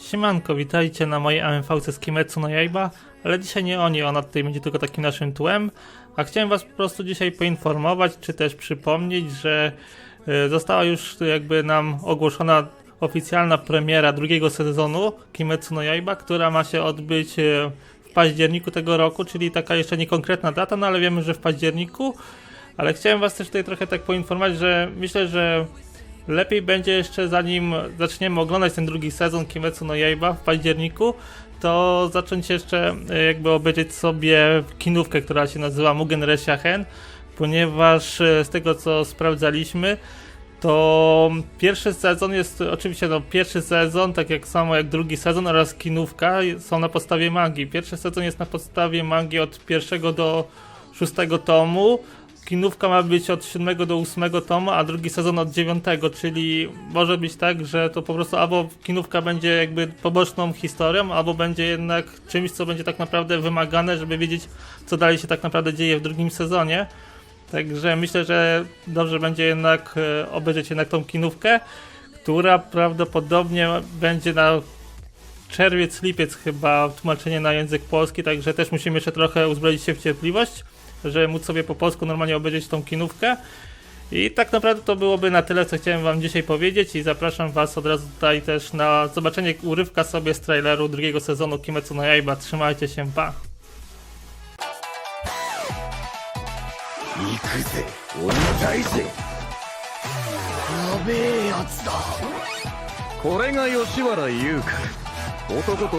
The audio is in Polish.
Siemanko, witajcie na mojej AMV z Kimetsu no Yaiba, ale dzisiaj nie oni, ona tutaj będzie tylko takim naszym tłem, a chciałem was po prostu dzisiaj poinformować, czy też przypomnieć, że e, została już jakby nam ogłoszona oficjalna premiera drugiego sezonu Kimetsu no Yaiba, która ma się odbyć e, w październiku tego roku, czyli taka jeszcze niekonkretna data, no ale wiemy, że w październiku, ale chciałem was też tutaj trochę tak poinformować, że myślę, że lepiej będzie jeszcze zanim zaczniemy oglądać ten drugi sezon Kimetsu no Yaiba w październiku, to zacząć jeszcze e, jakby obejrzeć sobie kinówkę, która się nazywa Mugen Reshahen, ponieważ e, z tego co sprawdzaliśmy, to pierwszy sezon jest oczywiście no pierwszy sezon, tak jak samo jak drugi sezon oraz kinówka są na podstawie magii. Pierwszy sezon jest na podstawie magii od pierwszego do szóstego tomu. Kinówka ma być od 7 do 8 tomu, a drugi sezon od 9, czyli może być tak, że to po prostu albo kinówka będzie jakby poboczną historią, albo będzie jednak czymś, co będzie tak naprawdę wymagane, żeby wiedzieć, co dalej się tak naprawdę dzieje w drugim sezonie. Także myślę, że dobrze będzie jednak e, obejrzeć jednak tą kinówkę, która prawdopodobnie będzie na czerwiec, lipiec chyba tłumaczenie na język polski, także też musimy jeszcze trochę uzbroić się w cierpliwość, żeby móc sobie po polsku normalnie obejrzeć tą kinówkę. I tak naprawdę to byłoby na tyle, co chciałem wam dzisiaj powiedzieć i zapraszam was od razu tutaj też na zobaczenie urywka sobie z traileru drugiego sezonu Kimetsu no Yaiba. Trzymajcie się, pa! 行くぜ俺の大勢やべえやつだこれが吉原優か男と